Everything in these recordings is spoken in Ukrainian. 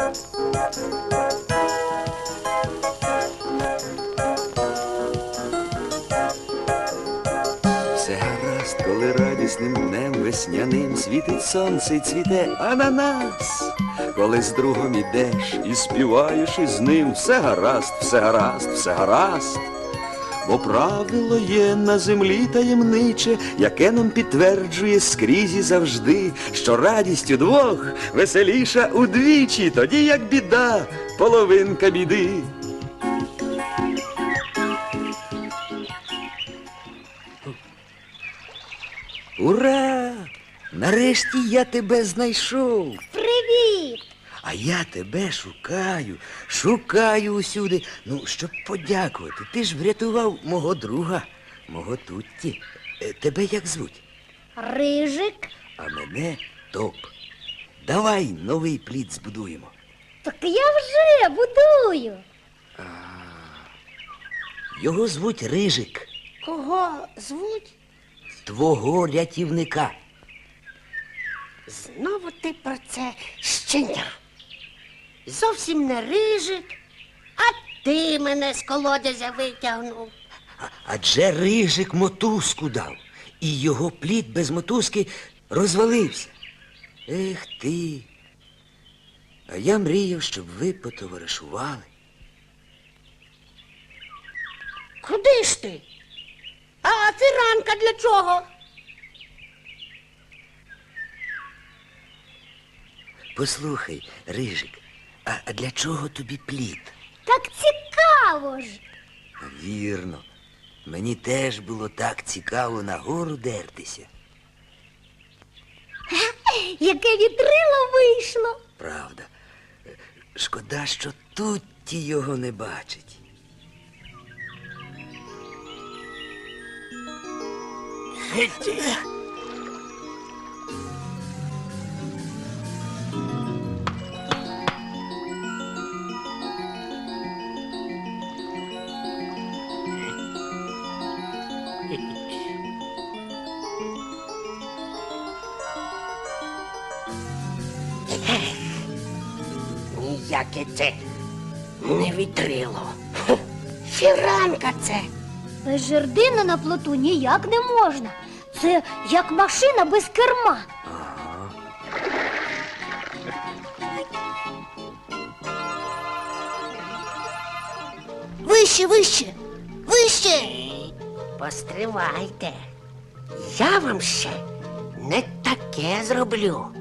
Все гаразд, коли радісним днем весняним світить сонце і цвіте ананас. Коли з другом ідеш і співаєш із ним, все гаразд, все гаразд, все гаразд. Бо правило є на землі таємниче, яке нам підтверджує скрізь і завжди, що радість удвох веселіша удвічі, тоді як біда, половинка біди. Ура! Нарешті я тебе знайшов. Привіт! А я тебе шукаю, шукаю усюди. Ну, щоб подякувати. Ти ж врятував мого друга, мого Тутті. Е, Тебе як звуть? Рижик? А мене топ. Давай новий плід збудуємо. Так я вже будую. Його звуть Рижик, Кого звуть? твого рятівника. Знову ти про це щеня. Зовсім не рижик, а ти мене з колодязя витягнув. А- Адже Рижик мотузку дав, і його плід без мотузки розвалився. Ех ти. А я мріяв, щоб ви потоваришували. Куди ж ти? А фіранка для чого? Послухай, Рижик, а, а для чого тобі плід? Так цікаво ж. Вірно. Мені теж було так цікаво на гору дертися. Яке вітрило вийшло. Правда. Шкода, що Тутті його не бачить. Ніяке це не вітрило. Фіранка це. Без жердини на плоту ніяк не можна. Це як машина без керма. Вище, вище, вище. Постривайте. Я вам ще не таке зроблю.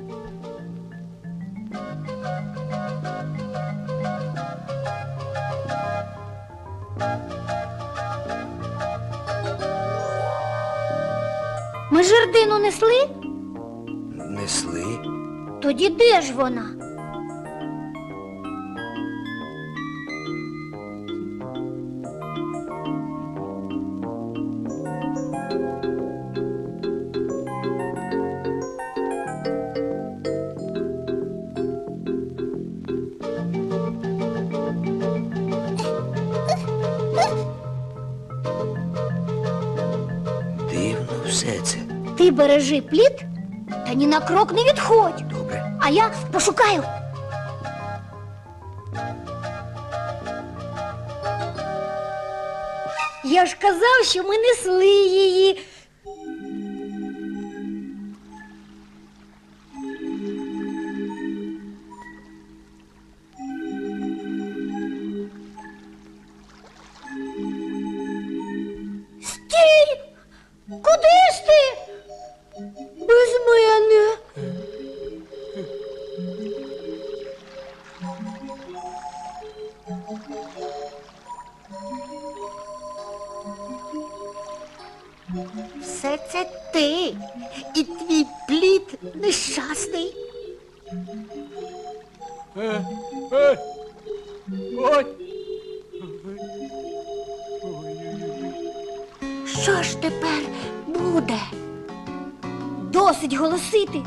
Ми жердину несли? Несли. Тоді де ж вона? Ти бережи плід та ні на крок не відходь. Добре. А я пошукаю. Я ж казав, що ми несли її. Нещасний. Що ж тепер буде? Досить голосити.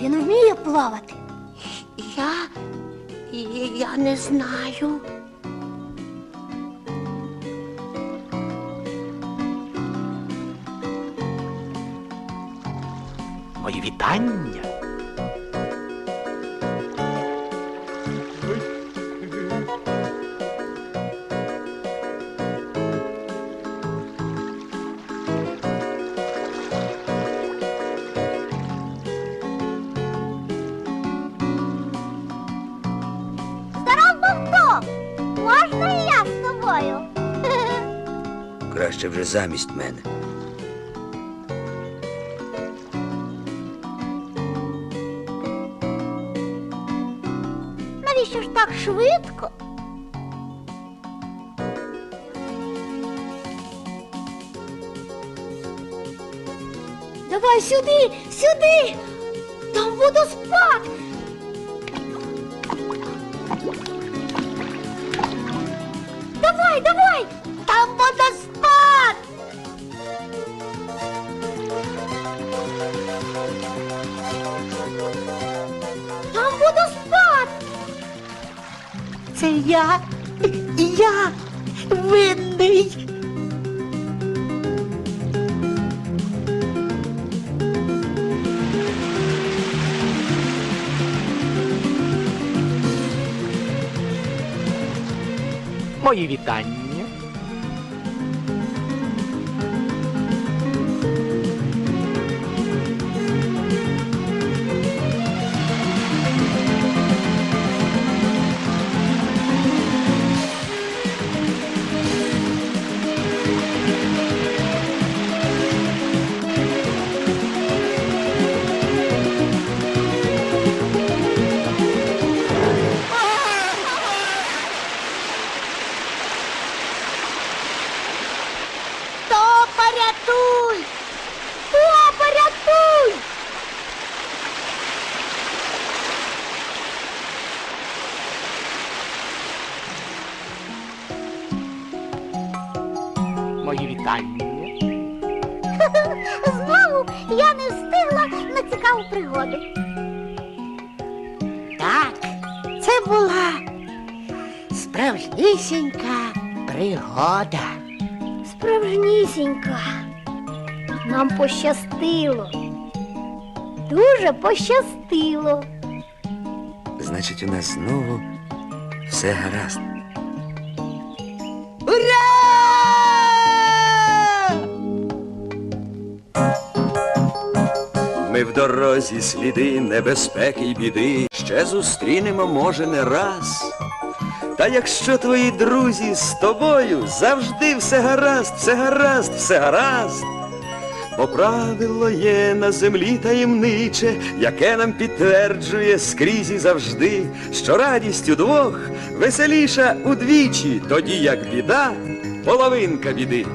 Він вміє плавати. Я. я не знаю. Мої вітання. Здоров, Богдо! Можна і я з тобою? Краще вже замість мене. Навіщо ж так швидко? Давай сюди, сюди! Там водоспад! Давай, давай! Там водоспад! Там Це я, я винний. Мої вітання. Мої. Знову я не встигла на цікаву пригоду. Так, це була справжнісінька пригода. Справжнісінька. Нам пощастило. Дуже пощастило. Значить, у нас знову все гаразд. Ура! Ми в дорозі сліди небезпеки й біди ще зустрінемо, може, не раз. Та якщо твої друзі з тобою завжди все гаразд, все гаразд, все гаразд. Бо правило є на землі таємниче, яке нам підтверджує скрізь і завжди, що радість удвох веселіша удвічі, тоді як біда половинка біди.